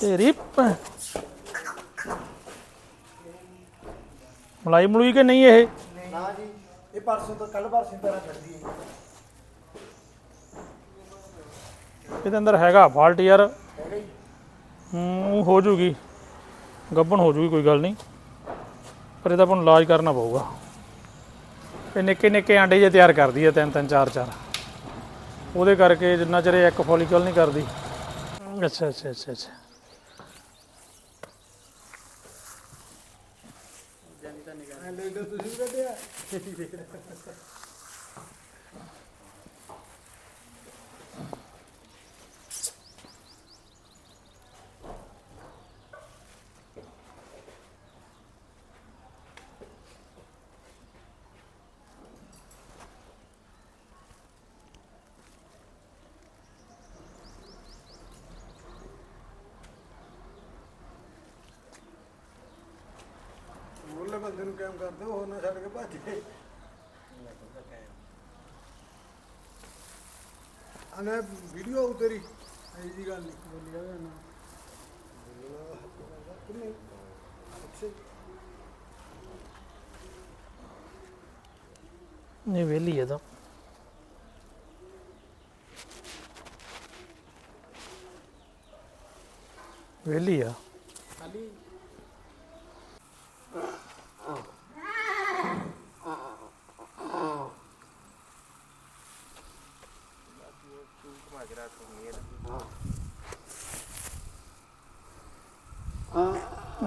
ਤੇਰੀ। ਮਲਾਈ ਮਲੂਈ ਕਿ ਨਹੀਂ ਇਹ? ਨਾ ਜੀ ਇਹ ਪਰਸੋਂ ਤੋਂ ਕੱਲ ਪਰਸੋਂ ਤਰ੍ਹਾਂ ਛੱਡਦੀ ਹੈ। ਇਹਦੇ ਅੰਦਰ ਹੈਗਾ ਫਾਲਟ ਯਾਰ। ਹੂੰ। ਹੋ ਜੂਗੀ। ਗੱਬਣ ਹੋ ਜੂਗੀ ਕੋਈ ਗੱਲ ਨਹੀਂ। ਪਰ ਇਹਦਾ ਆਪਾਂ ਨੂੰ ਇਲਾਜ ਕਰਨਾ ਪਊਗਾ। ਇਹ ਨਿੱਕੇ ਨਿੱਕੇ ਆਂਡੇ ਜੇ ਤਿਆਰ ਕਰਦੀ ਹੈ ਤਿੰਨ ਤਿੰਨ ਚਾਰ ਚਾਰ ਉਹਦੇ ਕਰਕੇ ਜਿੰਨਾ ਚਿਰ ਇਹ ਇੱਕ ਫੋਲੀਕਲ ਨਹੀਂ ਕਰਦੀ। ਅੱਛਾ ਅੱਛਾ ਅੱਛਾ ਅੱਛਾ। ਲੈ ਲਓ ਤੁਸੀਂ ਵੀ ਕੱਢਿਆ ਕੰਮ ਕਰ ਦਿਓ ਹੋਰ ਨਾ ਛੱਡ ਕੇ ਭੱਜ ਗਏ। ਅਨੇ ਵੀਡੀਓ ਉਤਰੀ ਇਹ ਜੀ ਗੱਲ ਨਹੀਂ। ਬੋਲੀ ਜਾਵੇ ਨਾ। ਕਿੰਨੇ ਅੱਛਾ ਨਹੀਂ ਵਿਹਲੀ ਹੈ ਤਾਂ। ਵਿਹਲੀ ਆ। ਖਾਲੀ?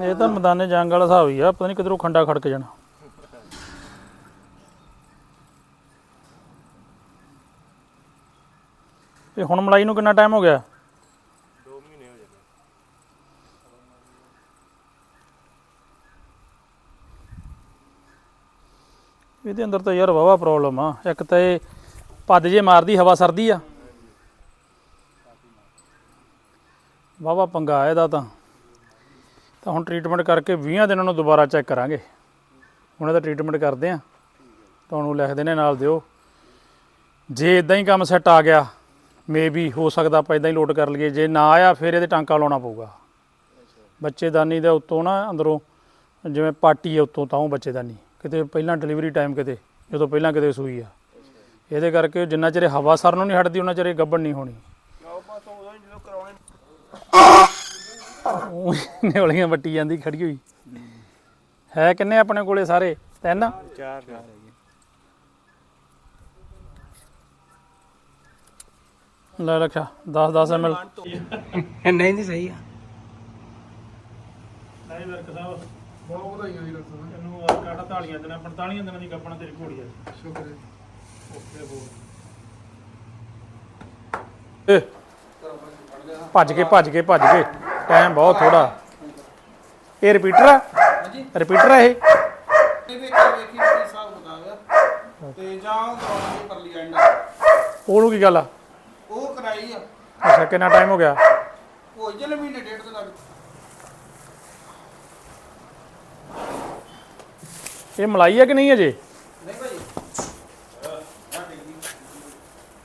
ਇਹ ਤਾਂ ਮੈਦਾਨੇ ਜੰਗ ਵਾਲਾ ਹਿਸਾਬ ਹੀ ਆ ਪਤਾ ਨਹੀਂ ਕਿਧਰੋਂ ਖੰਡਾ ਖੜਕ ਜਾਣਾ। ਇਹ ਹੁਣ ਮਲਾਈ ਨੂੰ ਕਿੰਨਾ ਟਾਈਮ ਹੋ ਗਿਆ? 2 ਮਹੀਨੇ ਹੋ ਜਾਣੇ। ਇਹਦੇ ਅੰਦਰ ਤਾਂ ਯਾਰ ਵਾਵਾ ਪ੍ਰੋਬਲਮ ਆ। ਇੱਕ ਤਾਂ ਇਹ ਪੱਦ ਜੇ ਮਾਰਦੀ ਹਵਾ ਸਰਦੀ ਆ। ਵਾਵਾ ਪੰਗਾ ਇਹਦਾ ਤਾਂ। ਤਾਂ ਹੁਣ ਟ੍ਰੀਟਮੈਂਟ ਕਰਕੇ 20 ਦਿਨਾਂ ਨੂੰ ਦੁਬਾਰਾ ਚੈੱਕ ਕਰਾਂਗੇ। ਉਹਨਾਂ ਦਾ ਟ੍ਰੀਟਮੈਂਟ ਕਰਦੇ ਆ। ਤੁਹਾਨੂੰ ਲਿਖਦੇ ਨੇ ਨਾਲ ਦਿਓ। ਜੇ ਇਦਾਂ ਹੀ ਕੰਮ ਸੈੱਟ ਆ ਗਿਆ ਮੇਬੀ ਹੋ ਸਕਦਾ ਆਪਾਂ ਇਦਾਂ ਹੀ ਲੋਡ ਕਰ ਲਈਏ। ਜੇ ਨਾ ਆਇਆ, ਫਿਰ ਇਹਦੇ ਟਾਂਕਾ ਲਾਉਣਾ ਪਊਗਾ। ਬੱਚੇਦਾਨੀ ਦੇ ਉੱਤੋਂ ਨਾ ਅੰਦਰੋਂ, ਜਿਵੇਂ ਪਾਟੀ ਹੈ ਉੱਤੋਂ, ਤਾਂ ਉਹ ਬੱਚੇਦਾਨੀ। ਕਿਤੇ ਪਹਿਲਾਂ ਡਿਲੀਵਰੀ ਟਾਈਮ ਕਿਤੇ, ਜਦੋਂ ਪਹਿਲਾਂ ਕਿਤੇ ਸੂਈ ਆ। ਇਹਦੇ ਕਰਕੇ ਜਿੰਨਾ ਚਿਰ ਹਵਾ ਸਰ ਨੂੰ ਨਹੀਂ ਹਟਦੀ, ਉਹਨਾਂ ਚਿਰ ਇਹ ਗੱਬਣ ਨਹੀਂ ਹੋਣੀ ਆਓ ਬਸ ਉਦੋਂ ਹੀ ਜਦੋਂ ਕਰਾਉਣੇ ਉਹ ਨਿਵਲੀਆਂ ਵੱਟੀ ਜਾਂਦੀ ਖੜੀ ਹੋਈ। ਹੈ ਕਿੰਨੇ ਆਪਣੇ ਕੋਲੇ ਸਾਰੇ? ਤਿੰਨ? ਚਾਰ ਚਾਰ ਲੈ ਰੱਖਿਆ 10 10 ml ਨਹੀਂ ਨਹੀਂ ਸਹੀ ਆ। ਨਹੀਂ ਵਰਕ ਸਾਹਿਬ ਬਹੁਤ ਵਧਾਈਆਂ ਜੀ ਸਾਹਿਬ। ਇਹਨੂੰ ਕਾਟਾ ਤਾਲੀਆਂ ਦਿਨਾਂ 45 ਦਿਨਾਂ ਦੀ ਗੱਬਣ ਤੇਰੀ ਘੋੜੀ ਆ। ਸ਼ੁਕਰ ਹੈ। ਏ ਭੱਜ ਕੇ ਭੱਜ ਕੇ ਭੱਜ ਕੇ। ਟਾਈਮ ਬਹੁਤ ਥੋੜਾ ਇਹ ਰਿਪੀਟਰ ਆ? ਹਾਂਜੀ ਰਿਪੀਟਰ ਆ ਇਹ? ਇਹ ਵੇਖੀ ਵੇਖੀ ਕੀ ਹਿਸਾਬ ਬਤਾਇਆ ਤੇ ਜਾਂ ਉਹ ਕਰਾਉਣੀ ਪਰਲੀ ਐਂਡ ਉਹਨੂੰ ਕੀ ਗੱਲ ਆ? ਉਹ ਕਰਾਈ ਆ। ਅੱਛਾ ਕਿੰਨਾ ਟਾਈਮ ਹੋ ਗਿਆ? ਉਹ ਜਲੇ ਮਹੀਨੇ ਡੇਢ ਤੋਂ ਲੱਗ ਇਹ ਮਲਾਈ ਆ ਕਿ ਨਹੀਂ ਅਜੇ? ਨਹੀਂ ਭਾਈ।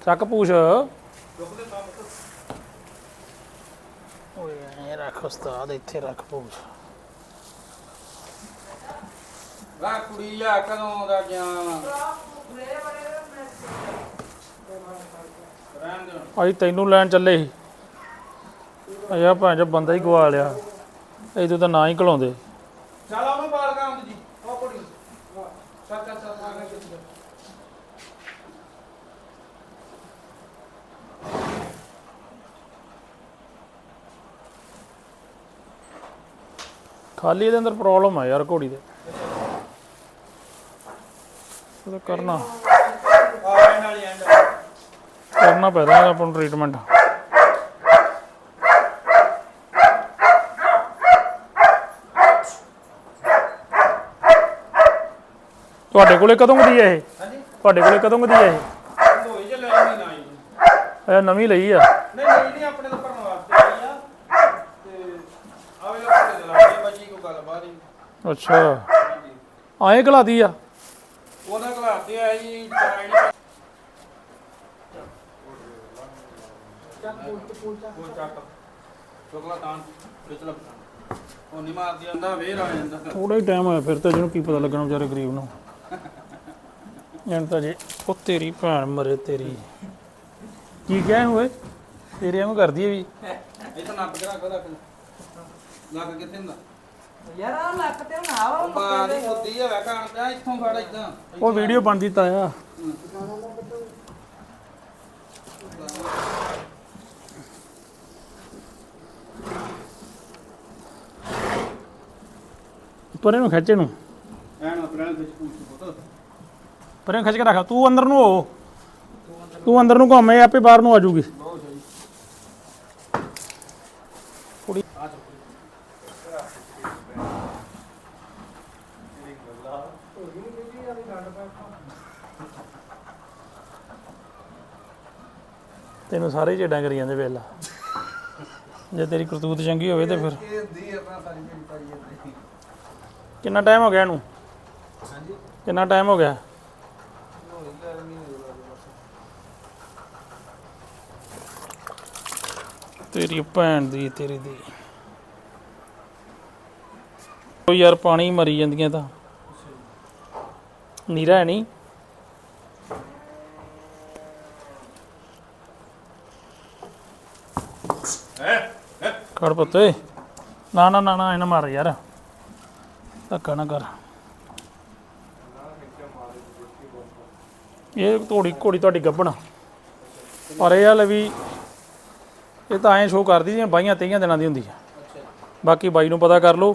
ਚੱਕ ਪੂਛ ਰੁਕਦੇ ਕੰਮ ਓਏ ਐ ਰੱਖ ਉਸਤਾਦ ਇੱਥੇ ਰੱਖ ਪੂਛ ਵਾ ਕੁੜੀ ਆ ਕਦੋਂ ਦਾ ਗਿਆ? ਰਹਿਣ ਦੇ ਹੁਣ। ਅਸੀਂ ਤੈਨੂੰ ਲੈਣ ਚੱਲੇ ਸੀ। ਅਜਾ ਭਾਂ ਜੋ ਬੰਦਾ ਹੀ ਗਵਾ ਲਿਆ ਇਹ ਤਾਂ ਨਾ ਹੀ ਘਲਾਉਂਦੇ। ਚੱਲ ਉਹਨੂੰ ਬਾਲ ਕੰਮ ਜੀ। ਉਹ ਕੁੜੀ। ਵਾਹ ਚੱਲ ਚੱਲ ਚੱਲ ਆ ਗਏ ਕਿੱਥੇ ਖਾਲੀ ਇਹਦੇ ਅੰਦਰ ਪ੍ਰੋਬਲਮ ਆ ਯਾਰ ਘੋੜੀ ਦੇ ਉਹਦਾ ਕਰਨਾ। ਕਰਨਾ ਪੈਦਾ ਆਪਾਂ ਨੂੰ ਟ੍ਰੀਟਮੈਂਟ ਤੁਹਾਡੇ ਕੋਲੇ ਕਦੋਂ ਦੀ ਹੈ ਇਹ? ਹਾਂਜੀ। ਤੁਹਾਡੇ ਕੋਲੇ ਕਦੋਂ ਦੀ ਹੈ ਇਹ? ਹੋਈ ਜੇ ਲੈ ਨਹੀਂ ਨਾ ਆਈ ਇਹ ਨਵੀਂ ਲਈ ਆ। ਨਹੀਂ ਨਹੀਂ ਨਹੀਂ ਆਪਣੇ ਤੋਂ ਭਰਨ ਵਾਸਤੇ ਆਈ ਆ ਤੇ ਆਵੇ ਲੋਕ ਤੇ ਲਾ ਕੇ ਬਜੀ ਕੋ ਗੱਲ ਬਾਹਰ ਹੀ ਅੱਛਾ। ਆਏ ਘਲਾਦੀ ਆ। ਉਹਦਾ ਘਲਾਤੇ ਆਈ ਚਾਈਨਾ ਉਹ ਚੱਕ ਚੋਕਲਾ ਤਾਂ ਵਿਚਲਾ ਉਹ ਨਹੀਂ ਮਾਰਦੀ ਆਂਦਾ ਵੇਰ ਆ ਜਾਂਦਾ। ਥੋੜਾ ਹੀ ਟਾਈਮ ਹੋਇਆ ਫਿਰ ਤਾਂ ਜਿਹਨੂੰ ਕੀ ਪਤਾ ਲੱਗਣਾ ਵਿਚਾਰੇ ਗਰੀਬ ਨੂੰ। ਜਨ ਤਾਂ ਜੇ ਉਹ ਤੇਰੀ ਭੈਣ ਮਰੇ ਤੇਰੀ। ਕੀ ਕਹਿ ਹੋਏ ਤੇਰੇ ਵਾਂਗ ਕਰਦੀ ਹੈ ਵੀ। ਇਹ ਤਾਂ ਨੱਪ ਕੇ ਰੱਖ ਲੱਗ ਕਿੱਥੇ ਹੁੰਦਾ? ਯਾਰ ਆ ਲੱਕ ਤੇ ਹੁਣ ਆਵਾ ਉਹ ਬਾਦੀ ਸੁੱਤੀ ਆ ਵੇਖਾਂ ਪਿਆ ਇੱਥੋਂ ਫੜ ਇਦਾਂ। ਉਹ ਵੀਡੀਓ ਬਣਦੀ ਤਾਂ ਆ। ਪਰੇ ਨੂੰ ਖਿੱਚ ਇਹਨੂੰ। ਐਨ ਅਪ੍ਰੈਲ ਵਿੱਚ ਪੂਛ ਪੁੱਤ। ਪਰੇ ਨੂੰ ਖਿੱਚ ਕੇ ਰੱਖ ਤੂੰ ਅੰਦਰ ਨੂੰ ਹੋ। ਤੂੰ ਅੰਦਰ ਨੂੰ ਘੁੰਮੇ ਆਪੇ ਬਾਹਰ ਨੂੰ ਆ ਕੁੜੀ ਤੈਨੂੰ ਸਾਰੇ ਝੇਡਾਂ ਕਰੀ ਜਾਂਦੇ ਵੇਲਾ ਜੇ ਤੇਰੀ ਕਰਤੂਤ ਚੰਗੀ ਹੋਵੇ ਤੇ ਫਿਰ। ਇਹ ਹੁੰਦੀ ਆਪਣਾ ਸਾਰੀ ਜਿਹੜੀ ਪਾਈ ਜਾਂਦੀ ਕਿੰਨਾ ਟਾਈਮ ਹੋ ਗਿਆ ਇਹਨੂੰ? ਹਾਂਜੀ ਕਿੰਨਾ ਟਾਈਮ ਹੋ ਗਿਆ? ਹੋਈ ਗੱਲ ਨਹੀਂ ਹੋਈ ਬਸ ਤੇਰੀ ਭੈਣ ਦੀ, ਤੇਰੀ ਦੀ। ਉਹ ਯਾਰ ਪਾਣੀ ਮਰੀ ਜਾਂਦੀਆਂ ਤਾਂ। ਨੀਰਾ ਹੈ ਨਹੀਂ। ਖੜ ਪੁੱਤੇ ਨਾ ਨਾ ਨਾ ਨਾ ਇਹਨਾਂ ਮਾਰ ਯਾਰ। ਧੱਕਾ ਨਾ ਕਰ। ਇਹ ਘੋੜੀ ਘੋੜੀ ਤੁਹਾਡੀ ਗੱਬਣ ਪਰ ਇਹ ਹਾਲੇ ਵੀ ਇਹ ਤਾਂ ਐਂ ਸ਼ੋਅ ਕਰਦੀ ਜਿਵੇਂ ਬਾਈਆਂ ਤੇਈਆਂ ਦਿਨਾਂ ਦੀ ਹੁੰਦੀ ਆ। ਬਾਕੀ ਬਾਈ ਨੂੰ ਪਤਾ ਕਰ ਲਓ।